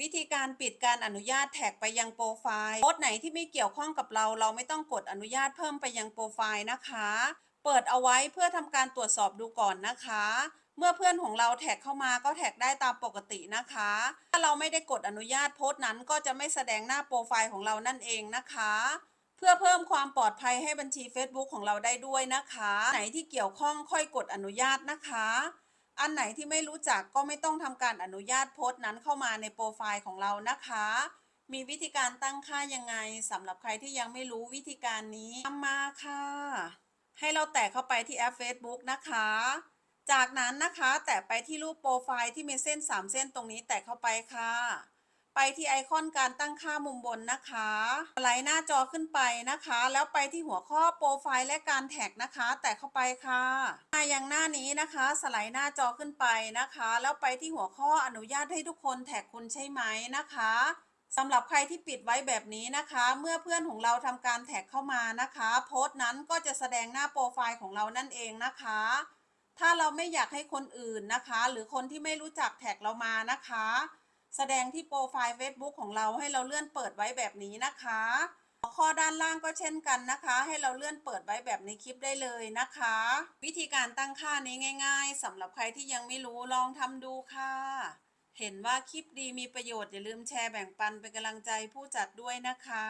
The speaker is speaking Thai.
วิธีการปิดการอนุญาตแท็กไปยังโปรไฟล์โพสไหนที่ไม่เกี่ยวข้องกับเรา เราไม่ต้องกดอนุญาตเพิ่มไปยังโปรไฟล์นะคะ เปิดเอาไว้เพื่อทำการตรวจสอบดูก่อนนะคะ เมื่อเพื่อนของเราแท็กเข้ามาก็แท็กได้ตามปกตินะคะ ถ้าเราไม่ได้กดอนุญาตโพสต์นั้นก็จะไม่แสดงหน้าโปรไฟล์ของเรานั่นเองนะคะเพื่อเพิ่มความปลอดภัยให้บัญชี Facebook ของเราได้ด้วยนะคะ ไหนที่เกี่ยวข้องค่อยกดอนุญาตนะคะ อันไหนที่ไม่รู้จักก็ไม่ต้องทำการอนุญาตโพสต์นั้นเข้ามาในโปรไฟล์ของเรานะคะ มีวิธีการตั้งค่ายังไงสำหรับใครที่ยังไม่รู้วิธีการนี้ตามมาค่ะ ให้เราแตะเข้าไปที่แอป Facebook นะคะ จากนั้นนะคะ แตะไปที่รูปโปรไฟล์ที่มีเส้น 3 เส้นตรงนี้แตะเข้าไปค่ะ ไปที่ไอคอนการตั้งค่ามุมบนนะคะสไลด์หน้าจอขึ้นไปนะคะ แล้วไปที่หัวข้อโปรไฟล์และการแท็กนะคะ แตะเข้าไปค่ะมายังหน้านี้นะคะสไลด์หน้าจอขึ้นไปนะคะ แล้วไปที่หัวข้ออนุญาตให้ทุกคนแท็กคุณใช่ไหมนะคะสำหรับใครที่ปิดไว้แบบนี้นะคะ เมื่อเพื่อนของเราทำการแท็กเข้ามานะคะ โพสต์นั้นก็จะแสดงหน้าโปรไฟล์ของเรานั่นเองนะคะ ถ้าเราไม่อยากให้คนอื่นนะคะ หรือคนที่ไม่รู้จักแท็กเรามานะคะ แสดงที่โปรไฟล์ Facebook ของเราให้เราเลื่อนเปิดไว้แบบนี้นะคะ ข้อด้านล่างก็เช่นกันนะคะ ให้เราเลื่อนเปิดไว้แบบในคลิปได้เลยนะคะ วิธีการตั้งค่านี้ง่าย ๆสำหรับใครที่ยังไม่รู้ลองทำดูค่ะ เห็นว่าคลิปดีมีประโยชน์อย่าลืมแชร์แบ่งปันเป็นกำลังใจผู้จัดด้วยนะคะ